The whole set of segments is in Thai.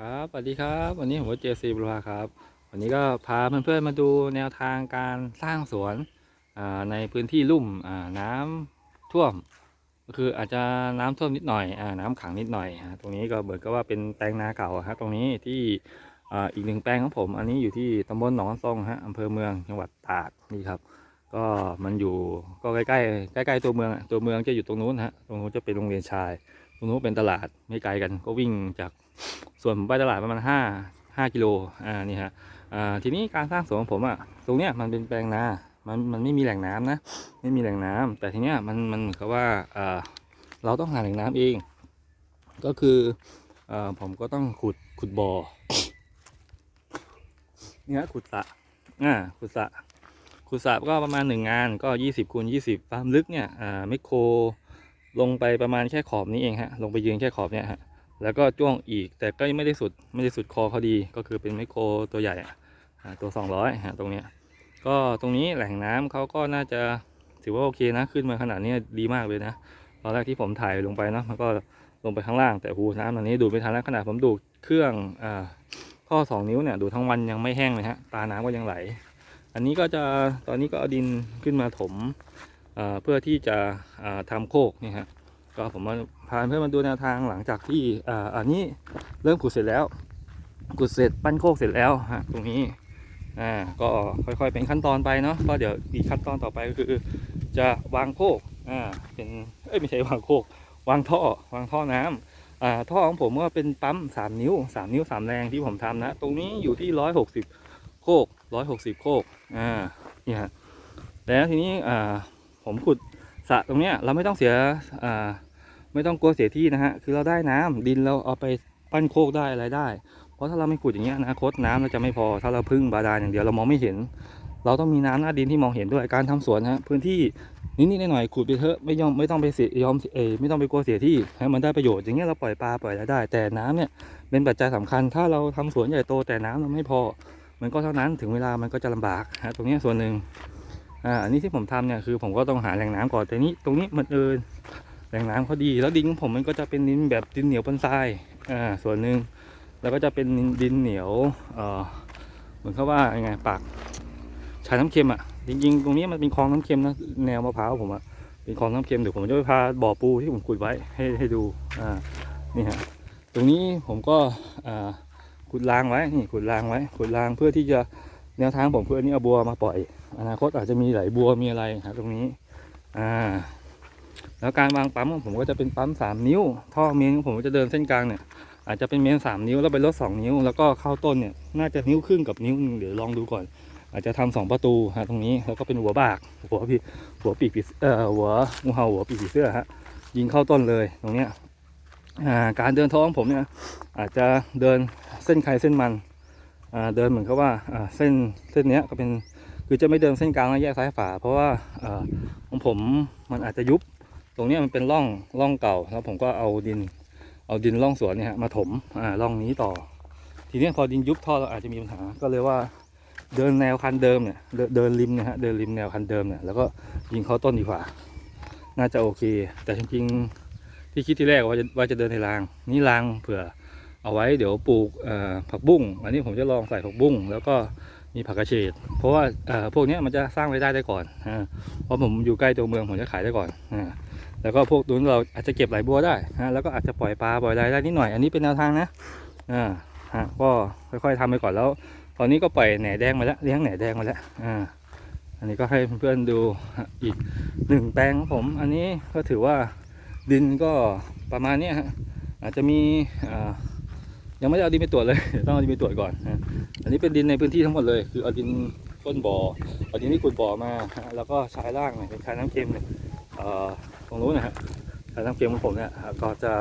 ครับสวัสดีครับ วันนี้ผมเจซีบลูฮาครับ วันนี้ก็พาเพื่อนๆมาดูแนวทางการสร้างสวนในพื้นที่ลุ่มน้ำท่วม ก็คืออาจจะน้ำท่วมนิดหน่อยอน้ำขังนิดหน่อยตรงนี้ก็เหมือนกับว่าเป็นแปลงนาเก่าฮะตรงนี้ที่อีกหนึ่งแปลงของผม อันนี้อยู่ที่ตำบลหนองซองฮะอำเภอเมืองจังหวัดตากนี่ครับ ก็มันอยู่ก็ใกล้ๆใกล้ๆตัวเมืองตัวเมืองจะอยู่ตรงนู้นฮะตรงนู้นจะเป็นโรงเรียนชายตรงนู้นเป็นตลาดไม่ไกลกัน ก็วิ่งจากส่วนผมไปตลาดประมาณห้าห้ากิโลอ่านี่ฮะอ่าทีนี้การสร้างสวนของผมอะ่ะตรงเนี้ยมันเป็นแปลงนามันมันไม่มีแหล่งน้ำนะ ไม่มีแหล่งน้ำแต่ทีเนี้ยมันมันเหมือนกับว่าอ่าเราต้องหาแหล่งน้ำเอง ก็คืออ่าผมก็ต้องขุดขุดบ่อเนี่ยขุดสระอ่าขุดสระขุดสระก็ประมาณหนึ่งงานก็ยี่สิบคูณยี่สิบความลึกเนี่ยอ่าไมโคร ลงไปประมาณแค่ขอบนี้เองฮะลงไปยืนแค่ขอบเนี่ยฮะแล้วก็จ้วงอีกแต่ก็ไม่ได้สุดไม่ได้สุดคอเขาดีก็คือเป็นไมโครตัวใหญ่อะอ่าตัว 200ฮะตรงเนี้ยก็ตรงนี้แหล่งน้ำเขาก็น่าจะถือว่าโอเคนะ ขึ้นมาขนาดนี้ดีมากเลยนะตอนแรกที่ผมถ่ายลงไปเนาะมันก็ลงไปข้างล่างแต่หูน้ำตอนนี้ดูดไม่ทันแล้วขนาดผมดูดเครื่องอ่าท่อสองนิ้วเนี่ยดูดทั้งวันยังไม่แห้งเลยฮะตาน้ำก็ยังไหล อันนี้ก็จะตอนนี้ก็เอาดินขึ้นมาถม เพื่อที่จะอ่าทำโคกนี่ฮะก็ผมมาพาเพื่อนมาดูแนวทางหลังจากที่อ,อันนี้เริ่มขุดเสร็จแล้วขุดเสร็จปั้นโคกเสร็จแล้วฮะตรงนี้อ่าก็ค่อยๆเป็นขั้นตอนไปเนาะก็เดี๋ยวอีกขั้นตอนต่อไปก็คือจะวางโคกอ่าเป็นเอ้ยไม่ใช่วางโคก วางท่อวางท่อน้ำอ่าท่อของผมก็เป็นปั๊มสามนิ้วสามนิ้วสามแรงที่ผมทำนะ ตรงนี้อยู่ที่ร้อยหกสิบโคกร้อยหกสิบโคกอ่านี่ฮะแล้วทีนี้อ่า ผมขุดสระตรงเนี้ยเราไม่ต้องเสียไม่ต้องกลัวเสียที่นะฮะคือเราได้น้ำดินเราเอาไปปั้นโคกได้อะไรได้ เพราะถ้าเราไม่ขุดอย่างเงี้ยนาคตน้ำเราจะไม่พอถ้าเราพึ่งบาดาลอย่างเดียวเรามองไม่เห็น เราต้องมีน้ำหน้าดินที่มองเห็นด้วยการทำสวนฮะพื้นที่นิดๆหน่อยๆขุดไปเถอะไม่ยอมไม่ต้องไปเสียยอมเอไม่ต้องไปกลัวเสียที่ให้มันได้ประโยชน์อย่างเงี้ยเราปล่อยปลาปล่อยอะไรได้ แต่น้ำเนี่ยเป็นปัจจัยสำคัญ ถ้าเราทำสวนใหญ่โตแต่น้ำเราไม่พอ มันก็เท่านั้นถึงเวลามันก็จะลำบากฮะตรงเนี้ยส่วนหนึ่ง อ่าอันนี้ที่ผมทำเนี่ยคือผมก็ต้องหาแหล่งน้ำก่อนแต่นี้ตรงนี้มันเอินแหล่งน้ำเขาดี แล้วดินของผมมันก็จะเป็นดินแบบดินเหนียวปนทรายอ่าส่วนหนึ่งแล้วก็จะเป็นดินเหนียวเอ่อเหมือนเขาว่ายังไงปากชายน้ำเค็มอะจริงๆตรงนี้มันเป็นคลองน้ำเค็มนะแนวมะพร้าวผมอะเป็นคลองน้ำเค็มเดี๋ยวผมจะไปพาบ่อปูที่ผมขุดไว้ให้ให้ดูอ่านี่ฮะตรงนี้ผมก็อ่าขุดรางไว้นี่ขุดรางไว้ขุดรางเพื่อที่จะแนวทางผมเพื่อนี้เอาบัวมาปล่อย อนาคตอาจจะมีไหลบัวมีอะไรฮะตรงนี้อ่าแล้วการวางปั๊มของผมก็จะเป็นปั๊มสามนิ้ว ท่อเมนของผมก็จะเดินเส้นกลางเนี่ยอาจจะเป็นเมนสามนิ้วแล้วไปลดสองนิ้ว แล้วก็เข้าต้นเนี่ยน่าจะนิ้วครึ่งกับนิ้วหนึงเดี๋ยวลองดูก่อน อาจจะทำสองประตูฮะตรงนี้แล้วก็เป็นหัวบาก หัวพี่หัวปีกเอ่อหัวงูเห่าหัวปีกเสื้อฮะยิงเข้าต้นเลยตรงเนี้ยอ่าการเดินท้องผมเนี่ยอาจจะเดินเส้นใครเส้นมันอ่าเดินเหมือนกับว่าอ่าเส้นเส้นเนี้ยก็เป็น คือจะไม่เดินเส้นกลางแล้วแยกซ้ายฝา เพราะว่าอของผมมันอาจจะยุบ ตรงนี้มันเป็นร่องร่องเก่า แล้วผมก็เอาดิน เอาดินร่องสวนเนี่ยมาถมอ่าร่องนี้ต่อ ทีนี้พอดินยุบท่อเราอาจจะมีปัญหา ก็เลยว่าเดินแนวคันเดิมเนี่ย เดินริมเนี่ยฮะเดินริมแนวคันเดิมเนี่ยแล้วก็ยิงเข้าต้นดีกว่า น่าจะโอเค แต่จริงๆที่คิดที่แรกว่าจะว่าจะเดินในราง นี่รางเผื่อเอาไว้เดี๋ยวปลูกผักบุ้ง อันนี้ผมจะลองใส่ผักบุ้ง แล้วก็ มีผักกระเฉดเพราะว่าพวกเนี้ยมันจะสร้างรายได้ได้ก่อนเพราะผมอยู่ใกล้ตัวเมืองผมจะขายได้ก่อนแล้วก็พวกนู้นเราอาจจะเก็บไหลบัวได้แล้วก็อาจจะปล่อยปลาปล่อยอะไรได้นิดหน่อย อันนี้เป็นแนวทางนะอ่าก็ค่อยๆทำไปก่อนแล้ว ตอนนี้ก็ปล่อยแหน่แดงมาแล้วเลี้ยงแหน่แดงมาแล้วอ่าอันนี้ก็ให้เพื่อนๆดูอีกหนึ่งแปลงของผม อันนี้ก็ถือว่าดินก็ประมาณนี้ฮะอาจจะมีอ่า ยังไม่ได้เอาดินไปตรวจเลย ต้องเอาดินไปตรวจก่อนนะอันนี้เป็นดินในพื้นที่ทั้งหมดเลย คือเอาดินก้นบ่อเอาดินที่ขุดบ่อมา แล้วก็ชายล่างเนี่ยชายน้ำเค็มเนี่ยเอ่อตรงนู้นนะฮะชายน้ำเค็มของผมเนี่ยก็จะ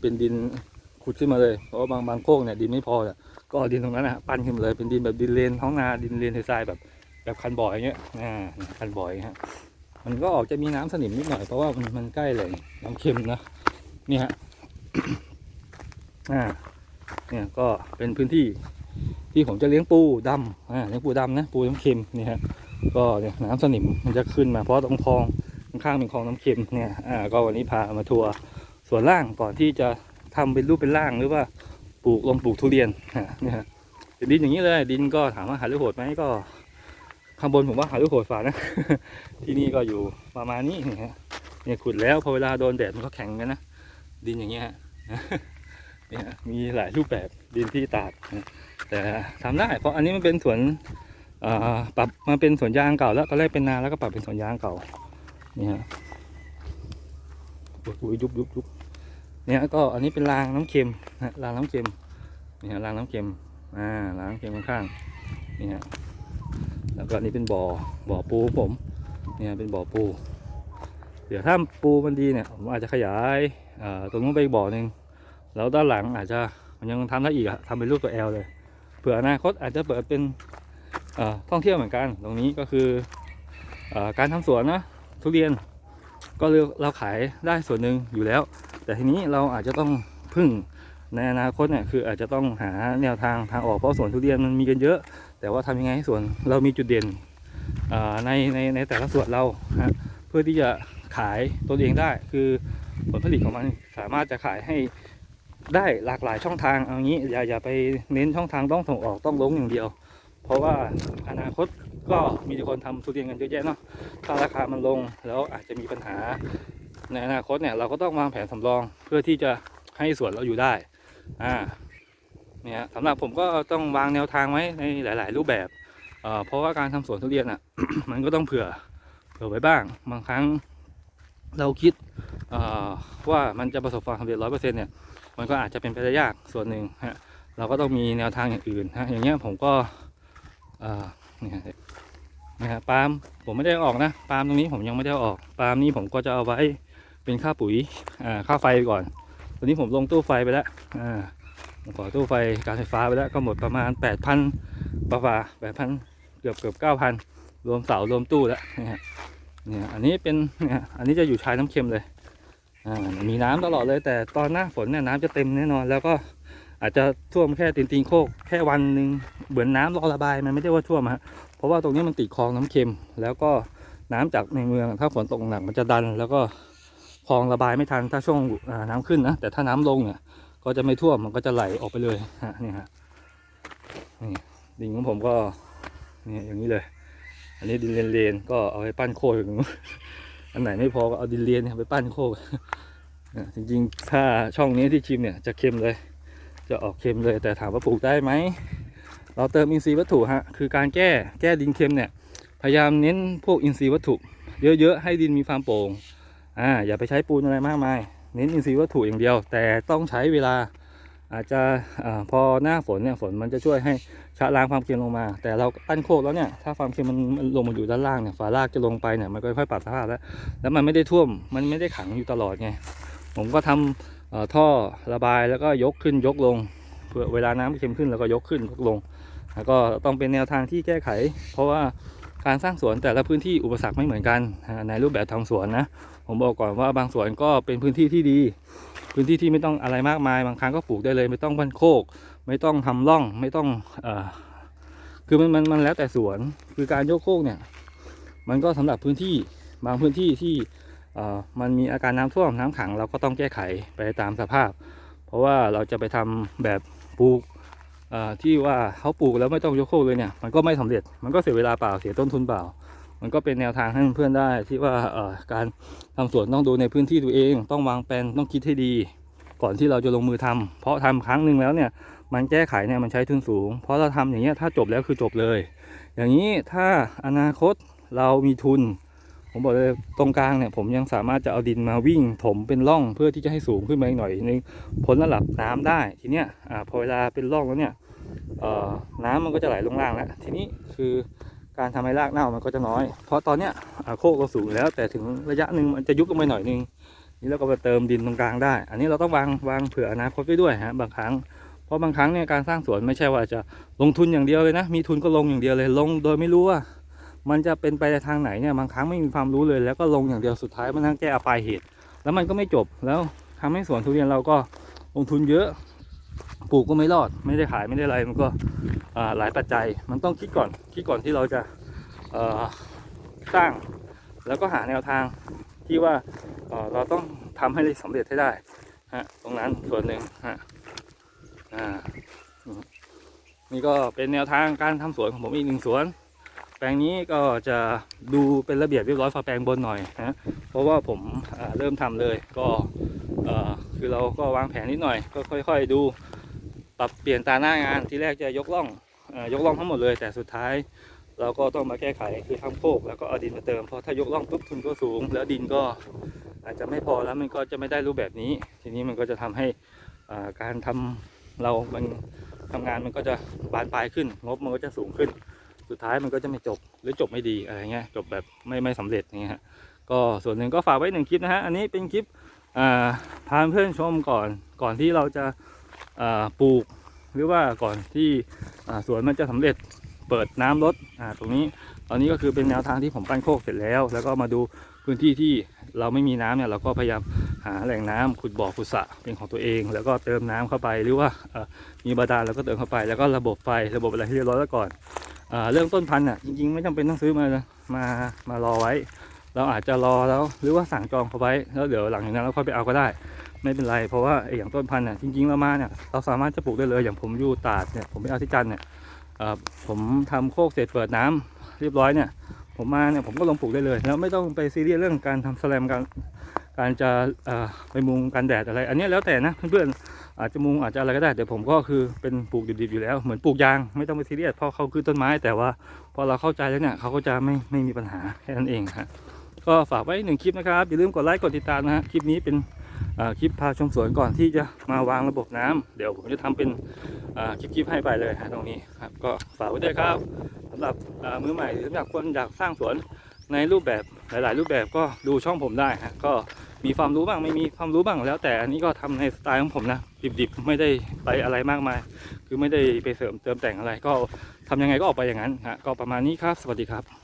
เป็นดินขุดขึ้นมาเลย เพราะว่าบางบางโค้งเนี่ยดินไม่พอเนี่ยก็เอาดินตรงนั้นนะฮะปั้นขึ้นมาเลย เป็นดินแบบดินเลนท้องนา ดินเลนทรายแบบแบบคันบ่อยอย่างเงี้ยอ่าคันบ่อยฮะ มันก็ออกจะมีน้ำสนิมนิดหน่อยเพราะว่ามันมันใกล้แหล่งน้ำเค็มนะนี่ฮะอ่า เนี่ยก็เป็นพื้นที่ที่ผมจะเลี้ยงปูดำอ่าเลี้ยงปูดำนะปูน้ำเค็มนี่ฮะก็เนี่ยน้ำสนิมมันจะขึ้นมาเพราะตรงคลองข้างๆเป็นคลองน้ำเค็มเนี่ยอ่าก็วันนี้พามาทัวร์สวนล่างก่อนที่จะทำเป็นรูปเป็นร่างหรือว่าปลูกลงปลูกทุเรียนเนี่ยฮะดินอย่างนี้เลยดินก็ถามว่าหารือโหดไหมก็ข้างบนผมว่าหารือโหดฝ่านะ ที่นี่ก็อยู่ประมาณนี้นี่ฮะเนี่ยขุดแล้วพอเวลาโดนแดดมันก็แข็งกันนะดินอย่างเงี้ย เนี่ยมีหลายรูปแบบดินที่ตากนะแต่ทำได้ เพราะอันนี้มันเป็นสวนปรับมาเป็นสวนยางเก่าแล้วตอนแรกเป็นนาแล้วก็ปรับเป็นสวนยางเก่านี่ฮะอุ้ยยุบยุบยุบเนี่ยก็อันนี้เป็นรางน้ำเค็มนะรางน้ำเค็มนี่ฮะรางน้ำเค็มอ่ารางน้ำเค็มข้างๆนี่ฮะแล้วก็นนี้เป็นบ่อบ่อปูผมเนี่ยเป็นบ่อปู เดี๋ยวถ้าปูมันดีเนี่ยผมอาจจะขยายอ่อตรงนู้นไปอีกบ่อหนึ่ง แล้วด้านหลังอาจจะมันยังทำได้อีกอะทำเป็นรูปตัว L เลยเผื่ออนาคตอาจจะเปิดเป็นท่องเที่ยวเหมือนกัน ตรงนี้ก็คืออการทำสวนนะทุเรียนก็เราขายได้ส่วนหนึ่งอยู่แล้ว แต่ทีนี้เราอาจจะต้องพึ่งในอนาคตเนี่ยคืออาจจะต้องหาแนวทางทางออกเพราะสวนทุเรียนมันมีกันเยอะ แต่ว่าทำยังไงให้สวนเรามีจุดเด่นในในในแต่ละส่วนเราฮะเพื่อที่จะขายตัวเองได้ คือผลผลิตของมันสามารถจะขายให้ ได้หลากหลายช่องทางเอางี้อย่าอย่าไปเน้นช่องทางต้องส่งออกต้องลงอย่างเดียว เพราะว่าอนาคตก็มีคนทำทุเรียนกันเยอะแยะเนาะถ้าราคามันลงแล้วอาจจะมีปัญหา ในอนาคตเนี่ยเราก็ต้องวางแผนสำรองเพื่อที่จะให้สวนเราอยู่ได้อ่าเนี่ยสำหรับผมก็ต้องวางแนวทางไว้ในหลาย ๆ รูปแบบเอ่อเพราะว่าการทำสวนทุเรียนอะ มันก็ต้องเผื่อเผื่อไว้บ้าง บางครั้งเราคิดว่ามันจะประสบความสำเร็จร้อยเปอร์เซ็นต์เนี่ย มันก็อาจจะเป็นไปได้ยากส่วนหนึ่งฮะเราก็ต้องมีแนวทางอย่างอื่นฮะอย่างเงี้ยผมก็เนี่ฮะนะฮะปาล์มผมไม่ได้ออกนะปาล์มตรงนี้ผมยังไม่ได้ออกปาล์มนี่ผมก็จะเอาไว้เป็นค่าปุ๋ยอ่าค่าไฟก่อน ตอนนี้ผมลงตู้ไฟไปแล้วอ่าผมขอตู้ไฟการไฟฟ้าไปแล้วก็หมดประมาณแปดพันปะปาแปดพันเกือบเกือบเก้าพันรวมเสารวมตู้แล้วเนี่ยฮะเนี่ยอันนี้เป็นเนี่ยอันนี้จะอยู่ชายน้ำเค็มเลย อ่ามีน้ำตลอดเลยแต่ตอนหน้าฝนเนี่ยน้ำจะเต็มแน่นอน แล้วก็อาจจะท่วมแค่ตีนตีนโคกแค่วันหนึ่งเหมือนน้ำรอระบายมันไม่ได้ว่าท่วมฮะเพราะว่าตรงนี้มันติดคลองน้ำเค็ม แล้วก็น้ำจากในเมืองถ้าฝนตกหนักมันจะดัน แล้วก็คลองระบายไม่ทันถ้าช่วงน้ำขึ้นนะแต่ถ้าน้ำลงเนี่ยก็จะไม่ท่วมมันก็จะไหลออกไปเลยฮะนี่ฮะนี่ดินของผมก็เนี่ยอย่างนี้เลย อันนี้ดินเลนๆก็เอาไปปั้นโคกอย่างนู้น อันไหนไม่พอก็เอาดินเลนเนี่ยไปปั้นโคกจริงๆ ถ้าช่องนี้ที่ชิมเนี่ยจะเค็มเลย จะออกเค็มเลยแต่ถามว่าปลูกได้ไหม เราเติมอินทรีย์วัตถุฮะคือการแก้แก้ดินเค็มเนี่ยพยายามเน้นพวกอินทรีย์วัตถุ เยอะๆ ให้ดินมีความโปร่งอ่าอย่าไปใช้ปูนอะไรมากมาย เน้นอินทรีย์วัตถุอย่างเดียว แต่ต้องใช้เวลา อาจจะอพอหน้าฝนเนี่ยฝนมันจะช่วยให้ชะล้างความเค็มลงมา แต่เราปั้นโคกแล้วเนี่ยถ้าความเค็มมันมันลงมาอยู่ด้านล่างเนี่ยฝารากจะลงไปเนี่ยมันก็ค่อยๆปรับสภาพแล้ว แล้วมันไม่ได้ท่วมมันไม่ได้ขังอยู่ตลอดไงผมก็ทำเอ่อท่อระบายแล้วก็ยกขึ้นยกลงเพื่อเวลาน้ำเค็มขึ้นแล้วก็ยกขึ้นยกลง แล้วก็ต้องเป็นแนวทางที่แก้ไข เพราะว่าการสร้างสวนแต่ละพื้นที่อุปสรรคไม่เหมือนกันในรูปแบบทำสวนนะ ผมบอกก่อนว่าบางสวนก็เป็นพื้นที่ที่ดี พื้นที่ที่ไม่ต้องอะไรมากมาย บางครั้งก็ปลูกได้เลย ไม่ต้องบันโคก ไม่ต้องทำร่องไม่ต้องเอ่อคือมันมันมันแล้วแต่สวนคือการโยกโคกเนี่ย มันก็สำหรับพื้นที่บางพื้นที่ที่เอ่อมันมีอาการน้ำท่วมน้ำขังเราก็ต้องแก้ไขไปตามสภาพ เพราะว่าเราจะไปทำแบบปลูกที่ว่าเขาปลูกแล้วไม่ต้องยกโคกเลยเนี่ยมันก็ไม่สำเร็จมันก็เสียเวลาเปล่าเสียต้นทุนเปล่า มันก็เป็นแนวทางให้เพื่อนๆได้ที่ว่าการทำสวนต้องดูในพื้นที่ตัวเอง ต้องวางแผนต้องคิดให้ดี ก่อนที่เราจะลงมือทำเพราะทำครั้งหนึ่งแล้วเนี่ยมันแก้ไขเนี่ยมันใช้ทุนสูง เพราะเราทำอย่างเงี้ยถ้าจบแล้วคือจบเลย อย่างนี้ถ้าอนาคตเรามีทุน ผมบอกเลยตรงกลางเนี่ยผมยังสามารถจะเอาดินมาวิ่งถมเป็นร่องเพื่อที่จะให้สูงขึ้นมาอีกหน่อยนึงพ้นระดับน้ำได้ทีเนี้ยอพอเวลาเป็นร่องแล้วเนี่ยน้ำมันก็จะไหลลงล่างแล้วทีนี้คือ การทำให้รากเน่ามันก็จะน้อย เพราะตอนเนี้ยโคกเราสูงแล้ว แต่ถึงระยะหนึ่งมันจะยุบลงไปหน่อยนึงนี่เราก็มาเติมดินตรงกลางได้ อันนี้เราต้องวางวางเผื่ออนาคตไว้ด้วยฮะบางครั้งเพราะบางครั้งเนี่ยการสร้างสวนไม่ใช่ว่าจะลงทุนอย่างเดียวเลยนะ มีทุนก็ลงอย่างเดียวเลยลงโดยไม่รู้ว่า มันจะเป็นไปในทางไหนเนี่ยบางครั้งไม่มีความรู้เลย แล้วก็ลงอย่างเดียวสุดท้ายมันทั้งแก้ปลายเหตุ แล้วมันก็ไม่จบแล้วทำให้สวนทุเรียนเราก็ลงทุนเยอะ ปลูกก็ไม่รอด ไม่ได้ขายไม่ได้อะไรมันก็หลายปัจจัยมันต้องคิดก่อนคิดก่อนที่เราจะสร้าง แล้วก็หาแนวทางที่ว่าเเราต้องทำให้ได้สำเร็จให้ได้ฮะตรงนั้นส่วนหนึ่งฮะอ่านี่ก็เป็นแนวทางการทำสวนของผมอีกหนึ่งสวน แปลงนี้ก็จะดูเป็นระเบียบเรียบร้อยฝาแปลงบนหน่อยนะเพราะว่าผมอ่าเริ่มทำเลยก็คือเราก็วางแผนนิดหน่อยก็ค่อย ๆ ดู ปรับเปลี่ยนตาหน้างานที่แรกจะยกล่องอยกล่องทั้งหมดเลย แต่สุดท้ายเราก็ต้องมาแก้ไขคือทำโคกแล้วก็เอาดินมาเติมเพราะถ้ายกล่องปุ๊บทุนก็สูง แล้วดินก็อาจจะไม่พอแล้วมันก็จะไม่ได้รูปแบบนี้ ทีนี้มันก็จะทำให้การทำเรามันทำงานมันก็จะบานปลายขึ้น งบมันก็จะสูงขึ้น สุดท้ายมันก็จะไม่จบหรือจบไม่ดีอะไรเงี้ยจบแบบไม่ไม่สำเร็จอย่างเงี้ยก็ส่วนหนึ่งก็ฝากไว้หนึ่งคลิปนะฮะอันนี้เป็นคลิปพาเพื่อนชมก่อนก่อนที่เราจะ ปลูกหรือว่าก่อนที่สวนมันจะสำเร็จเปิดน้ำลดตรงนี้ตอนนี้ก็คือเป็นแนวทางที่ผมปั้นโคกเสร็จแล้ว แล้วก็มาดูพื้นที่ที่เราไม่มีน้ำเนี่ยเราก็พยายามหาแหล่งน้ำขุดบ่อขุดสระเป็นของตัวเอง แล้วก็เติมน้ำเข้าไปหรือว่ามีบาดาลแล้วก็เติมเข้าไป แล้วก็ระบบไฟระบบอะไรให้เรียบร้อยแล้วก่อนอ่าเรื่องต้นพันธุ์อะจริงๆไม่จำเป็นต้องซื้อมามา มารอไว้ เราอาจจะรอแล้วหรือว่าสั่งจองเขาไว้แล้วเดี๋ยวหลังจากนั้นเราค่อยไปเอาก็ได้ ไม่เป็นไร เพราะว่าไอ้อย่างต้นพันธุ์อะจริงๆเรามาเนี่ยเราสามารถจะปลูกได้เลยอย่างผมอยู่ตาดเนี่ยผมไปเอาที่จันเนี่ยผมทำโคกเสร็จเปิดน้ำเรียบร้อยเนี่ยผมมาเนี่ยผมก็ลงปลูกได้เลย แล้วไม่ต้องไปซีเรียสเรื่องการทำแสลมการการจะไปมุงกันแดดอะไร อันนี้แล้วแต่นะเพื่อนๆอาจจะมุงอาจจะอะไรก็ได้แต่ผมก็คือเป็นปลูกดิบๆอยู่แล้วเหมือนปลูกยางไม่ต้องไปซีเรียสเพราะเขาคือต้นไม้ แต่ว่าพอเราเข้าใจแล้วเนี่ยเขาก็จะไม่ไม่มีปัญหาแค่นั้นเองฮะก็ฝากไว้หนึ่งคลิปนะครับอย่าลืมกดไลค์กดติดตามนะฮะคลิปนี้เป็น คลิปพาชมสวนก่อนที่จะมาวางระบบน้ำเดี๋ยวผมจะทำเป็นอ่าคลิปๆให้ไปเลยฮะตรงนี้ครับก็ฝากไว้ด้วยครับสำหรับมือใหม่หรือสำหรับคนอยากสร้างสวนในรูปแบบหลาย ๆ รูปแบบก็ดูช่องผมได้ฮะก็มีความรู้บ้างไม่มีความรู้บ้างแล้ว แต่อันนี้ก็ทำในสไตล์ของผมนะดิบๆไม่ได้ไปอะไรมากมาย คือไม่ได้ไปเสริมเติมแต่งอะไร ก็ทำยังไงก็ออกไปอย่างนั้นฮะก็ประมาณนี้ครับ สวัสดีครับ